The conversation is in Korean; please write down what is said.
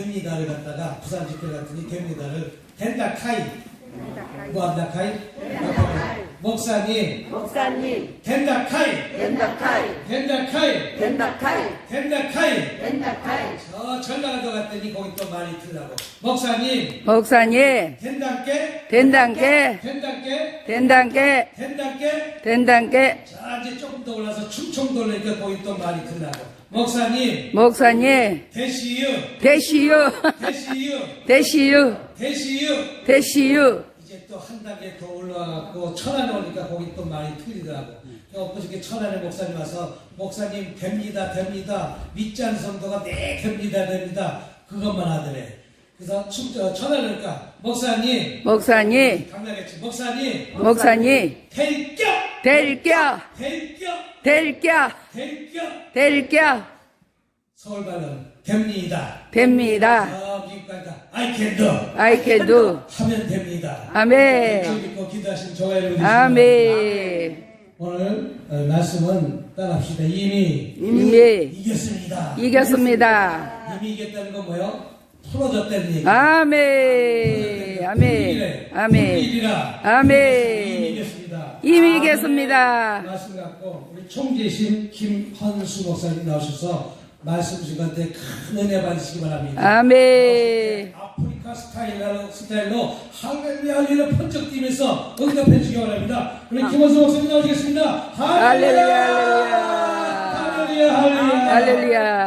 됩니다를 갖다가 부산 집회 갔더니 됩니다를 된다 카이. 뭐 한다 카이? 목사님. 목사님, 된다 카이. 덴다카이, 된다 카이. 덴다카이, 된다 카이. 덴다카이, 저 전라도 갔더니 거기 또 말이 틀라고. 목사님. 목사님, 된단께? 된단께, 된단께 된단께, 된단께 자 이제 조금 더 올라서 충청도 올라니까 거기 또 말이 틀라고. 목사님. 목사님, 대시유. 대시유, 대시유. 대시유, 대시유. 대시유, 이제 또 한 단계 더 올라가고 천안에 오니까 거기 또 많이 틀리더라고. 엊그저께 천안에 목사님 와서 목사님 됩니다 됩니다. 않는 성도가 네 됩니다 됩니다. 그것만 하더래. 그래서 충, 저, 천안에 오니까 목사님 목사님, 강남했지 목사님 목사님, 될겨 될겨, 될겨 될겨, 될겨 될겨, 서울 발음 됩니다. 됩니다. 아 미국 가니까 I can do I can do. 하면 됩니다. 아멘. 좀 믿고 기도하신 저와 여러분 아멘. 오늘 어, 말씀은 따라합시다. 이미 이미 이겼습니다. 이겼습니다. 이미 이겼다는 건 뭐요? 풀어졌다는 얘기. 아멘. 아멘. 아멘. 일이라. 아멘. 이미 이겼습니다. 말씀 갖고 우리 총재신 김헌수 목사님 나오셔서 말씀 주신한테 큰 은혜 받으시기 바랍니다. 아멘. 아프리카 스타일로, 스타일로 할렐루야 할렐루야 번쩍 뛰면서 응답해 주시기 바랍니다. 우리 김원수 목사님 나오시겠습니다. 할렐루야, 할렐루야 할렐루야 할렐루야.